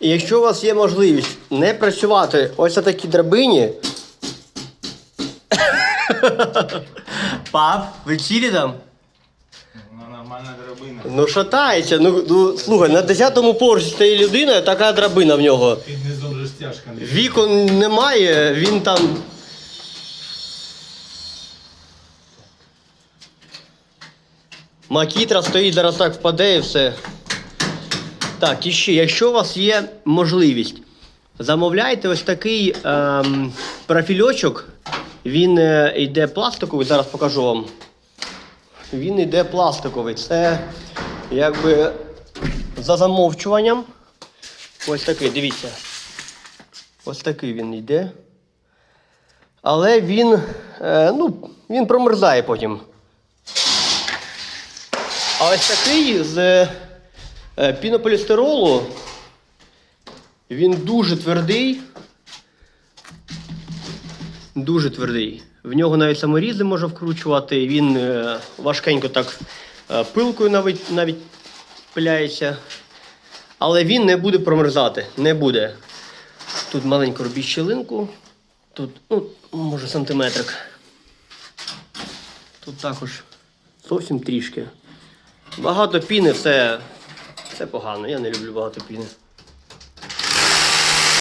І якщо у вас є можливість не працювати ось на такій драбині. Пап, ви там? Вона нормальна драбина. Ну шатається. Ну, ну слухай, на 10-му поверсі стоїть людина, така драбина в нього. Під низом вже стяжка Вікон немає, він там. Макітра стоїть, зараз так впаде і все. Так, і ще, якщо у вас є можливість, замовляйте ось такий ем, профільочок. Він е, йде пластиковий, зараз покажу вам. Він йде пластиковий. Це якби за замовчуванням. Ось такий, дивіться. Ось такий він йде. Але він, е, ну, він промерзає потім. А ось такий з пінополістиролу. Він дуже твердий. Дуже твердий. В нього навіть саморізи можна вкручувати. Він е, важкенько так е, пилкою навіть, навіть пиляється. Але він не буде промерзати. Не буде. Тут маленьку робіть щілинку. Тут, ну, може, сантиметрик. Тут також зовсім трішки. Багато піни це, це погано. Я не люблю багато піни.